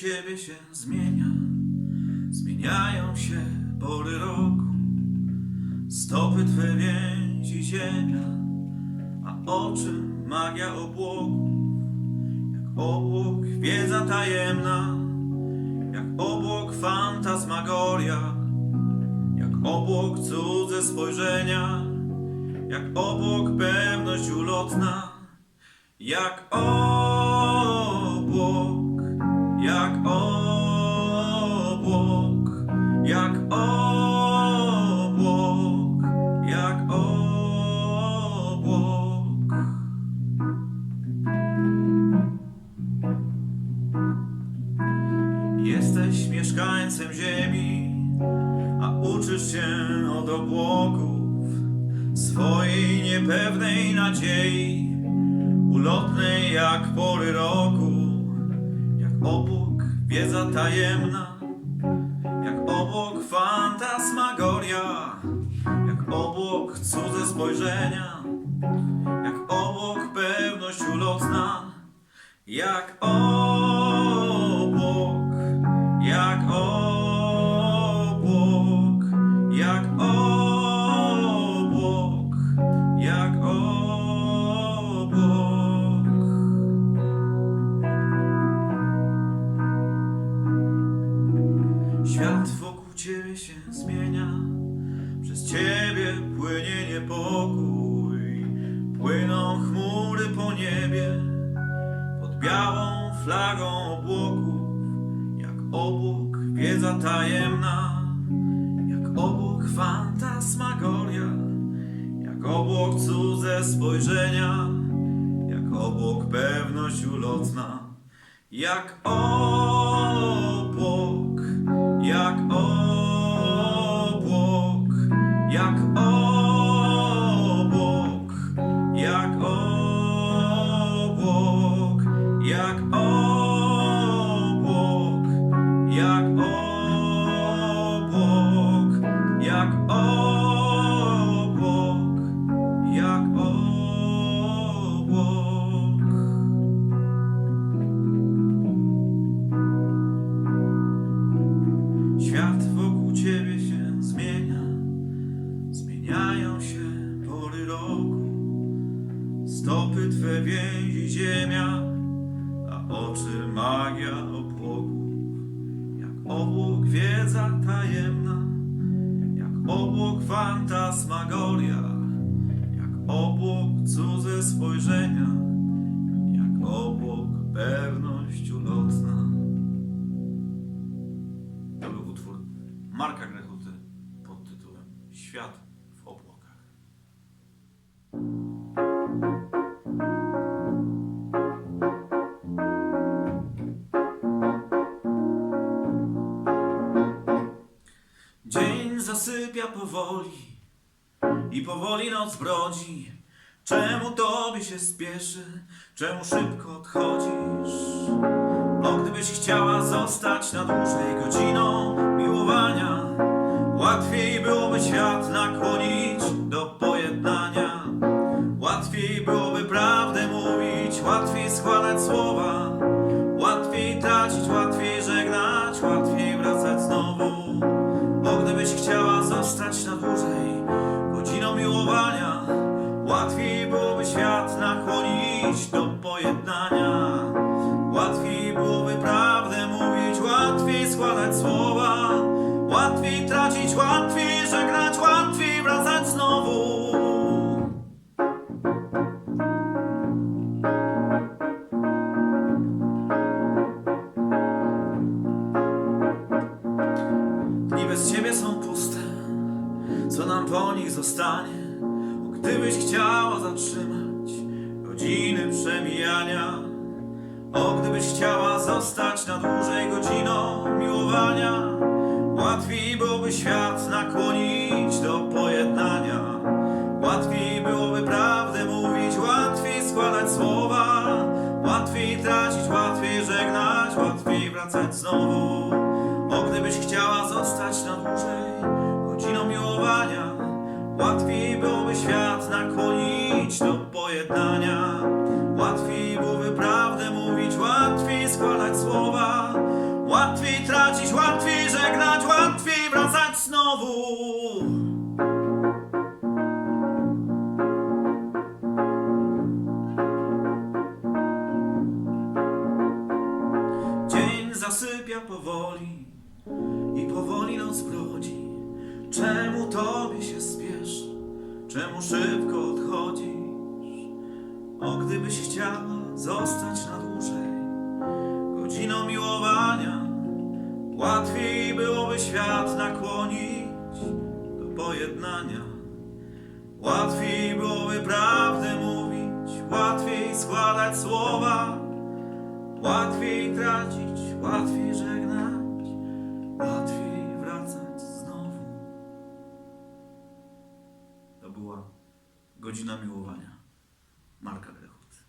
ciebie się zmienia. Zmieniają się pory roku, stopy twe więzi ziemia, a oczy magia obłoku. Jak obłok wiedza tajemna, jak obłok fantasmagoria, jak obłok cudze spojrzenia, jak obłok pewność ulotna, jak obłok, mieszkańcem ziemi, a uczysz się od obłoków swojej niepewnej nadziei, ulotnej jak pory roku, jak obłok wiedza tajemna, jak obłok fantasmagoria, jak obłok cudze spojrzenia, jak obłok pewność ulotna, jak obłok, jak obłok, Świat wokół ciebie się zmienia, przez ciebie płynie niepokój, płyną chmury po niebie, pod białą flagą obłoków, jak obłok wiedza tajemna, jak obłok fantasmagoria, jak obłok cudze spojrzenia, jak obłok pewność ulotna, jak obłok, ziemia, a oczy magia obłoków. Jak obłok wiedza tajemna, jak obłok fantasmagoria, jak obłok cudze spojrzenia, jak obłok pewność ulotna. To był utwór Marka Grechuty pod tytułem Świat zasypia powoli i powoli noc brodzi. Czemu tobie się spieszy? Czemu szybko odchodzisz? O gdybyś chciała zostać na dłużej godziną miłowania Łatwiej byłoby świat nakłonić do pojednania Łatwiej byłoby prawdę mówić, łatwiej składać słowa świat nakłonić do pojednania. Łatwiej byłoby prawdę mówić, łatwiej składać słowa. Łatwiej tracić, łatwiej żegnać, łatwiej wracać znowu. Dni bez ciebie są puste, co nam po nich zostanie? Gdybyś chciała zatrzymać godziny przemijania, o, gdybyś chciała zostać na dłużej godziną miłowania, łatwiej byłoby świat nakłonić do pojednania, łatwiej byłoby prawdę mówić, łatwiej składać słowa, łatwiej tracić, łatwiej żegnać, łatwiej wracać znowu. O, gdybyś chciała zostać na dłużej godziną miłowania, łatwiej byłoby świat znowu. Dzień zasypia powoli i powoli noc brodzi. Czemu tobie się spiesz? Czemu szybko odchodzisz? O, gdybyś chciała zostać na dłużej, godziną miłowania, łatwiej byłoby świat nakłonić pojednania. Łatwiej byłoby prawdę mówić, łatwiej składać słowa, łatwiej tracić, łatwiej żegnać, łatwiej wracać znowu. To była godzina miłowania Marka Grechut.